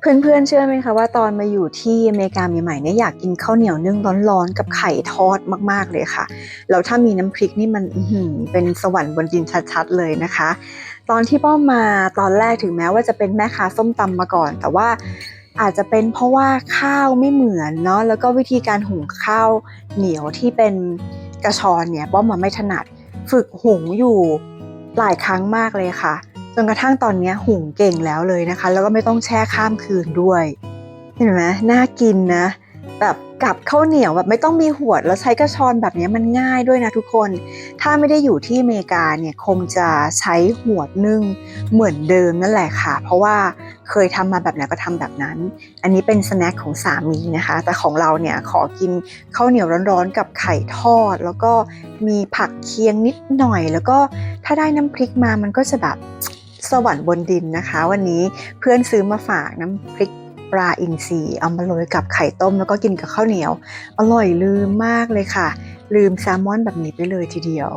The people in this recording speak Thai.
เพื่อนๆเชื่อไหมคะว่าตอนมาอยู่ที่อเมริกาใหม่ๆเนี่ยอยากกินข้าวเหนียวนึ่งร้อนๆกับไข่ทอดมากๆเลยค่ะแล้วถ้ามีน้ำพริกนี่มันเป็นสวรรค์บนดินชัดๆเลยนะคะ ตอนที่ป้อมมาตอนแรกถึงแม้ว่าจะเป็นแม่ค้าส้มตำมาก่อน แต่ว่าอาจจะเป็นเพราะว่าข้าวไม่เหมือนเนาะแล้วก็วิธีการหุงข้าวเหนียวที่เป็นกระชอนเนี่ยป้อมมาไม่ถนัด ฝึกหุงอยู่หลายครั้งมากเลยค่ะ จนกระทั่งตอนนี้หุงเก่งแล้วเลยนะคะ แล้วก็ไม่ต้องแช่ข้ามคืนด้วย เห็นไหมน่ากินนะ แบบกับข้าวเหนียวแบบไม่ต้องมีหวดแล้วใช้กระชอนแบบนี้มันง่ายด้วยนะทุกคน ถ้าไม่ได้อยู่ที่อเมริกาเนี่ยคงจะใช้หวดนึ่งเหมือนเดิมนั่นแหละค่ะ เพราะว่าเคยทำมาแบบไหนก็ทำแบบนั้น อันนี้เป็นสแน็คของสามีนะคะ แต่ของเราเนี่ยขอกินข้าวเหนียวร้อนๆกับไข่ทอด แล้วก็มีผักเคียงนิดหน่อย แล้วก็ถ้าได้น้ำพริกมามันก็จะแบบ สวรรค์บนดินนะคะ วันนี้เพื่อนซื้อมาฝากน้ำพริกปลาอินทรีเอามาโรยกับไข่ต้มแล้วก็กินกับข้าวเหนียว อร่อยลืมมากเลยค่ะ ลืมแซลมอนแบบนี้ไปเลยทีเดียว